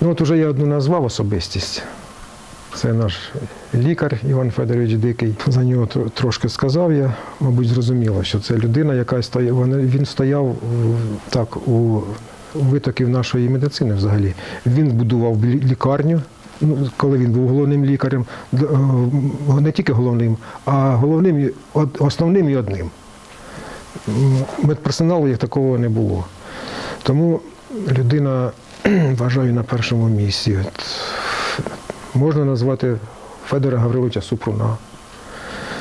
Ну от уже я одну назвав особистість. Це наш лікар Іван Федорович Дикий. За нього трошки сказав я, мабуть, зрозуміло, що це людина, яка стояв, він стояв так у витоків нашої медицини взагалі. Він будував лікарню, ну, коли він був головним лікарем, е, не тільки головним, а головним, основним і одним. Медперсоналу як такого не було. Тому людина, вважаю, на першому місці. От, можна назвати Федора Гавриловича Супруна.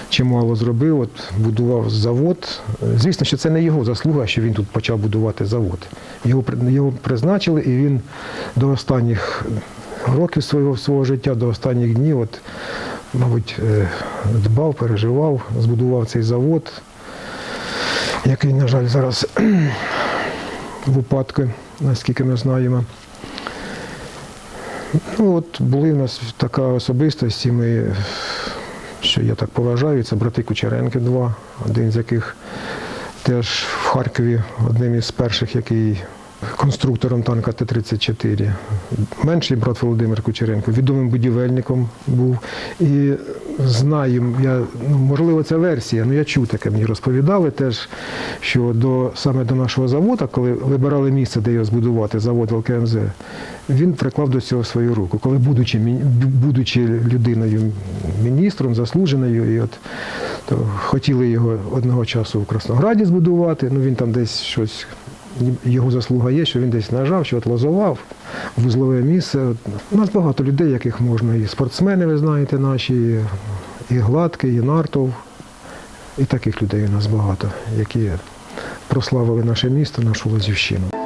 Чимало зробив, от, будував завод. Звісно, що це не його заслуга, що він тут почав будувати завод. Його, його призначили, і він до останніх років свого, свого життя, до останніх днів, от, мабуть, е, дбав, переживав, збудував цей завод, який, на жаль, зараз в упадку, наскільки ми знаємо. Ну, от були в нас така особистість, і ми, що я так поважаю, це брати Кучеренки два, один з яких теж в Харкові одним із перших, який конструктором танка Т-34. Менший брат Володимир Кучеренко, відомим будівельником був. І знаю, я, ну, можливо, це версія, але я чув таке, мені розповідали теж, що до, саме до нашого заводу, коли вибирали місце, де його збудувати, завод ЛКМЗ, він приклав до цього свою руку. Коли, будучи, будучи людиною, міністром, заслуженою, і от, то хотіли його одного часу в Краснограді збудувати, ну він там десь щось його заслуга є, що він десь нажав, що от лозував вузлове місце. У нас багато людей, яких можна, і спортсмени, ви знаєте, наші, і Гладкий, і Нартов. І таких людей у нас багато, які прославили наше місто, нашу Лозівщину.